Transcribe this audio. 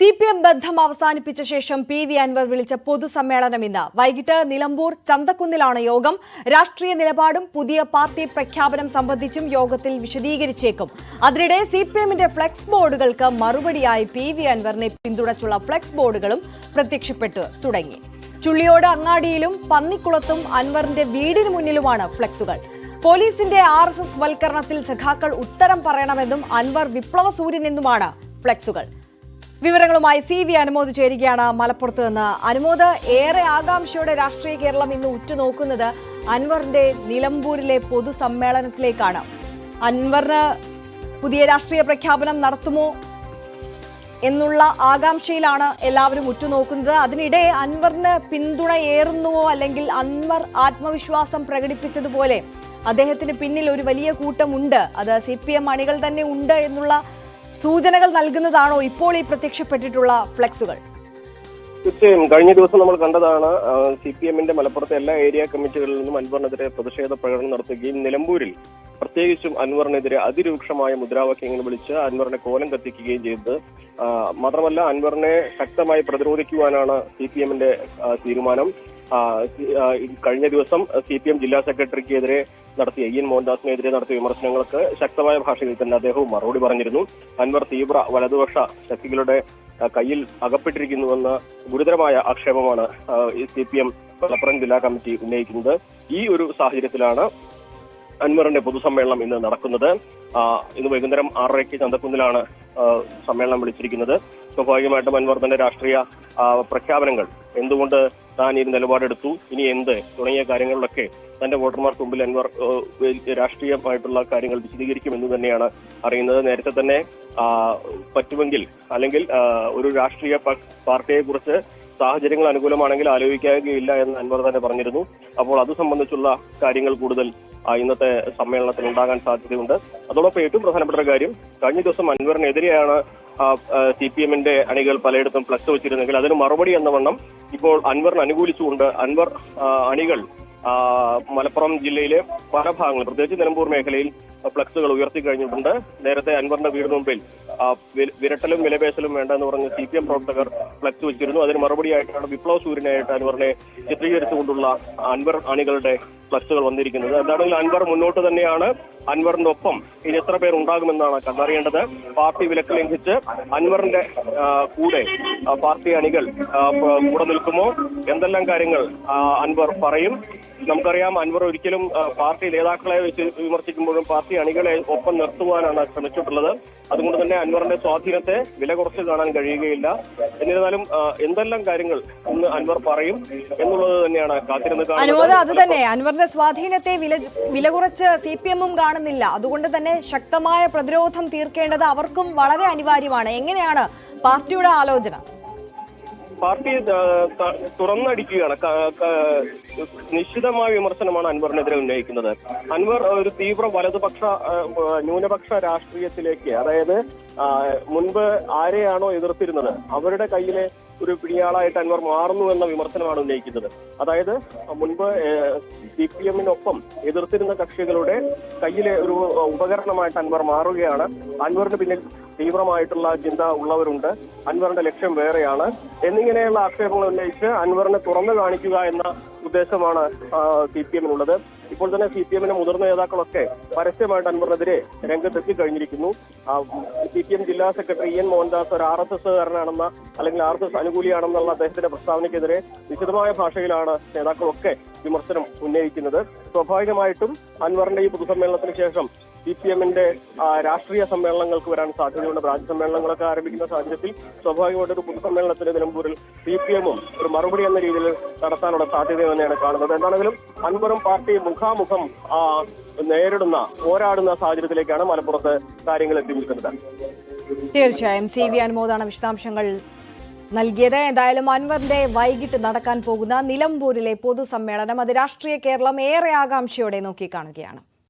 C P M ബന്ധം അവസാനിപ്പിച്ച ശേഷം P V Anwar വിളിച്ച പൊതുസമ്മേളനം ഇന്ന്. വൈകിട്ട് നിലമ്പൂർ ചന്തക്കുന്നിലാണ് യോഗം. രാഷ്ട്രീയ നിലപാടും പുതിയ പാർട്ടി പ്രഖ്യാപനം സംബന്ധിച്ചും യോഗത്തിൽ വിശദീകരിച്ചേക്കും. അതിനിടെ സി പി എമ്മിന്റെ ഫ്ലെക്സ് ബോർഡുകൾക്ക് മറുപടിയായി പി വി അൻവറിനെ പിന്തുണച്ചുള്ള ഫ്ലെക്സ് ബോർഡുകളും പ്രത്യക്ഷപ്പെട്ടു തുടങ്ങി. ചുള്ളിയോട് അങ്ങാടിയിലും പന്നിക്കുളത്തും അൻവറിന്റെ വീടിന് മുന്നിലുമാണ് ഫ്ലെക്സുകൾ. പോലീസിന്റെ ആർ വൽക്കരണത്തിൽ സഖാക്കൾ ഉത്തരം പറയണമെന്നും അൻവർ വിപ്ലവ സൂര്യനെന്നുമാണ് ഫ്ലെക്സുകൾ. വിവരങ്ങളുമായി സി വി അനുമോദ് ചേരുകയാണ് മലപ്പുറത്ത് നിന്ന്. അനുമോദ് ഏറെ ആകാംക്ഷയോടെ രാഷ്ട്രീയ കേരളം ഇന്ന് ഉറ്റുനോക്കുന്നത് അൻവറിന്റെ നിലമ്പൂരിലെ പൊതുസമ്മേളനത്തിലേക്കാണ്. അൻവറിന് പുതിയ രാഷ്ട്രീയ പ്രഖ്യാപനം നടത്തുമോ എന്നുള്ള ആകാംക്ഷയിലാണ് എല്ലാവരും ഉറ്റുനോക്കുന്നത്. അതിനിടെ അൻവറിന് പിന്തുണ ഏറുന്നുവോ അല്ലെങ്കിൽ അൻവർ ആത്മവിശ്വാസം പ്രകടിപ്പിച്ചതുപോലെ അദ്ദേഹത്തിന് പിന്നിൽ ഒരു വലിയ കൂട്ടമുണ്ട്. അത് സി പി എം അണികൾ തന്നെ ഉണ്ട് എന്നുള്ള സൂചനകൾ നൽകുന്നതാണോ ഇപ്പോൾ ഈ പ്രത്യക്ഷപ്പെട്ടിട്ടുള്ള ഫ്ലെക്സുകൾ? തീർച്ചയായും. കഴിഞ്ഞ ദിവസം നമ്മൾ കണ്ടതാണ് സി പി എമ്മിന്റെ മലപ്പുറത്തെ എല്ലാ ഏരിയ കമ്മിറ്റികളിൽ നിന്നും അൻവറിനെതിരെ പ്രതിഷേധ പ്രകടനം നടത്തുകയും നിലമ്പൂരിൽ പ്രത്യേകിച്ചും അൻവറിനെതിരെ അതിരൂക്ഷമായ മുദ്രാവാക്യങ്ങൾ വിളിച്ച് അൻവറിനെ കോലം കത്തിക്കുകയും ചെയ്തത്. മാത്രമല്ല അൻവറിനെ ശക്തമായി പ്രതിരോധിക്കുവാനാണ് സി പി എമ്മിന്റെ തീരുമാനം കഴിഞ്ഞ ദിവസം സി പി എം ജില്ലാ സെക്രട്ടറിക്കെതിരെ നടത്തിയ ഇയൻ മോഹൻദാസിനെതിരെ നടത്തിയ വിമർശനങ്ങൾക്ക് ശക്തമായ ഭാഷയിൽ തന്നെ അദ്ദേഹവും മറുപടി പറഞ്ഞിരുന്നു. അൻവർ തീവ്ര വലതുപക്ഷ ശക്തികളുടെ കയ്യിൽ അകപ്പെട്ടിരിക്കുന്നുവെന്ന ഗുരുതരമായ ആക്ഷേപമാണ് സി പി എം മലപ്പുറം ജില്ലാ കമ്മിറ്റി ഉന്നയിക്കുന്നത്. ഈ ഒരു സാഹചര്യത്തിലാണ് അൻവറിന്റെ പൊതുസമ്മേളനം ഇന്ന് നടക്കുന്നത്. ഇന്ന് വൈകുന്നേരം ആറരയ്ക്ക് ചന്തക്കുന്നിലാണ് സമ്മേളനം വിളിച്ചിരിക്കുന്നത്. സ്വാഭാവികമായിട്ടും അൻവർ തന്റെ രാഷ്ട്രീയ പ്രഖ്യാപനങ്ങൾ എന്തുകൊണ്ട് താൻ ഈ നിലപാടെടുത്തു. ഇനി എന്ത്? തുടങ്ങിയ കാര്യങ്ങളിലൊക്കെ തന്റെ വോട്ടർമാർക്ക് മുമ്പിൽ അൻവർ രാഷ്ട്രീയമായിട്ടുള്ള കാര്യങ്ങൾ വിശദീകരിക്കുമെന്ന് തന്നെയാണ് അറിയുന്നത്. നേരത്തെ തന്നെ പറ്റുമെങ്കിൽ അല്ലെങ്കിൽ ഒരു രാഷ്ട്രീയ പാർട്ടിയെ കുറിച്ച് സാഹചര്യങ്ങൾ അനുകൂലമാണെങ്കിൽ ആലോചിക്കുകയില്ല എന്ന് അൻവർ തന്നെ പറഞ്ഞിരുന്നു. അപ്പോൾ അത് സംബന്ധിച്ചുള്ള കാര്യങ്ങൾ കൂടുതൽ ഇന്നത്തെ സമ്മേളനത്തിൽ ഉണ്ടാകാൻ സാധ്യതയുണ്ട്. അതോടൊപ്പം ഏറ്റവും പ്രധാനപ്പെട്ട ഒരു കാര്യം കഴിഞ്ഞ ദിവസം അൻവറിനെതിരെയാണ് സി പി എമ്മിന്റെ അണികൾ പലയിടത്തും പ്ലസ് വെച്ചിരുന്നെങ്കിൽ അതിന് മറുപടി എന്ന വണ്ണം ഇപ്പോൾ അൻവറിന് അനുകൂലിച്ചുകൊണ്ട് അൻവർ അണികൾ മലപ്പുറം ജില്ലയിലെ പല ഭാഗങ്ങളിൽ പ്രത്യേകിച്ച് നിലമ്പൂർ മേഖലയിൽ ഫ്ലക്സുകൾ ഉയർത്തി കഴിഞ്ഞിട്ടുണ്ട്. നേരത്തെ അൻവറിന്റെ വീടിന് മുമ്പിൽ വിരട്ടലും വിലപേശലും വേണ്ട എന്ന് പറഞ്ഞ് സി പി എം പ്രവർത്തകർ ഫ്ലക്സ് വെച്ചിരുന്നു. അതിന് മറുപടിയായിട്ടാണ് വിപ്ലവ സൂര്യനായിട്ട് അൻവറിനെ ചിത്രീകരിച്ചുകൊണ്ടുള്ള അൻവർ അണികളുടെ ഫ്ലക്സുകൾ വന്നിരിക്കുന്നത്. എന്താണെങ്കിൽ അൻവർ മുന്നോട്ട് തന്നെയാണ് അൻവറിന്റെ ഒപ്പം ഇനി എത്ര പേർ ഉണ്ടാകുമെന്നാണ് കണ്ടറിയേണ്ടത്. പാർട്ടി വിലക്ക് ലംഘിച്ച് അൻവറിന്റെ കൂടെ പാർട്ടി അണികൾ കൂടെ നിൽക്കുമോ? എന്തെല്ലാം കാര്യങ്ങൾ അൻവർ പറയും. നമുക്കറിയാം അൻവർ ഒരിക്കലും പാർട്ടി നേതാക്കളെ വെച്ച് വിമർശിക്കുമ്പോഴും പാർട്ടി അണികളെ ഒപ്പം നിർത്തുവാനാണ് ശ്രമിച്ചിട്ടുള്ളത്. അതുകൊണ്ട് തന്നെ അൻവറിന്റെ സ്വാധീനത്തെ വില കുറച്ച് കാണാൻ കഴിയുകയില്ല. എന്നിരുന്നാലും എന്തെല്ലാം കാര്യങ്ങൾ ഇന്ന് അൻവർ പറയും എന്നുള്ളത് തന്നെയാണ് കാത്തിരുന്ന് അനുമോദ് അത് കാണുന്നത് തന്നെ. അൻവറിന്റെ സ്വാധീനത്തെ വില വില കുറച്ച് സി പി എമ്മും കാണുന്നില്ല. അതുകൊണ്ട് തന്നെ ശക്തമായ പ്രതിരോധം തീർക്കേണ്ടത് അവർക്കും വളരെ അനിവാര്യമാണ്. എങ്ങനെയാണ് പാർട്ടിയുടെ ആലോചന? പാർട്ടി തുറന്നടിക്കുകയാണ്. നിശ്ചിതമായ വിമർശനമാണ് അൻവറിനെതിരെ ഉന്നയിക്കുന്നത്. അൻവർ ഒരു തീവ്ര വലതുപക്ഷ ന്യൂനപക്ഷ രാഷ്ട്രീയത്തിലേക്ക് അതായത് മുൻപ് ആരെയാണോ എതിർത്തിരുന്നത് അവരുടെ കയ്യിലെ ഒരു പിടിയാളായിട്ട് അൻവർ മാറുന്നു എന്ന വിമർശനമാണ് ഉന്നയിക്കുന്നത്. അതായത് മുൻപ് സി പി എമ്മിനൊപ്പം എതിർത്തിരുന്ന കക്ഷികളുടെ കയ്യിലെ ഒരു ഉപകരണമായിട്ട് അൻവർ മാറുകയാണ്. അൻവറിന് പിന്നിൽ തീവ്രമായിട്ടുള്ള ചിന്ത ഉള്ളവരുണ്ട്. അൻവറിന്റെ ലക്ഷ്യം വേറെയാണ്. എന്നിങ്ങനെയുള്ള ആക്ഷേപങ്ങൾ ഉന്നയിച്ച് അൻവറിനെ തുറന്നു കാണിക്കുക എന്ന ഉദ്ദേശമാണ് സി പി എമ്മിനുള്ളത്. ഇപ്പോൾ തന്നെ സി പി എമ്മിന്റെ മുതിർന്ന നേതാക്കളൊക്കെ പരസ്യമായിട്ട് അൻവറിനെതിരെ രംഗത്തെത്തി കഴിഞ്ഞിരിക്കുന്നു. സി പി എം ജില്ലാ സെക്രട്ടറി എൻ മോഹൻദാസ് ഒരു ആർ എസ് എസ് കാരനാണെന്ന അല്ലെങ്കിൽ ആർ എസ് എസ് അനുകൂലിയാണെന്നുള്ള അദ്ദേഹത്തിന്റെ പ്രസ്താവനയ്ക്കെതിരെ വിശദമായ ഭാഷയിലാണ് നേതാക്കളൊക്കെ വിമർശനം ഉന്നയിക്കുന്നത്. സ്വാഭാവികമായിട്ടും അൻവറിന്റെ ഈ പൊതുസമ്മേളനത്തിന് ശേഷം സി പി എമ്മിന്റെ രാഷ്ട്രീയ സമ്മേളനങ്ങൾക്ക് വരാൻ സാധ്യതയുണ്ട്. ബ്രാഞ്ച് സമ്മേളനങ്ങളൊക്കെ ആരംഭിക്കുന്ന സാഹചര്യത്തിൽ സ്വാഭാവികമായിട്ട് ഒരു പൊതുസമ്മേളനത്തിന് നിലമ്പൂരിൽ സി പി എമ്മും ഒരു മറുപടി എന്ന രീതിയിൽ നടത്താനുള്ള സാധ്യത തന്നെയാണ് കാണുന്നത്. എന്താണെങ്കിലും അൻവറും പാർട്ടി മുഖാമുഖം നേരിടുന്ന പോരാടുന്ന സാഹചര്യത്തിലേക്കാണ് മലപ്പുറത്ത് കാര്യങ്ങൾ എത്തി നിൽക്കുന്നത് തീർച്ചയായും സി വി അനുമോദാണ് വിശദാംശങ്ങൾ നൽകിയത്. എന്തായാലും അൻവറിന്റെ വൈകിട്ട് നടക്കാൻ പോകുന്ന നിലമ്പൂരിലെ പൊതുസമ്മേളനം അത് രാഷ്ട്രീയ കേരളം ഏറെ ആകാംക്ഷയോടെ നോക്കിക്കാണുകയാണ്.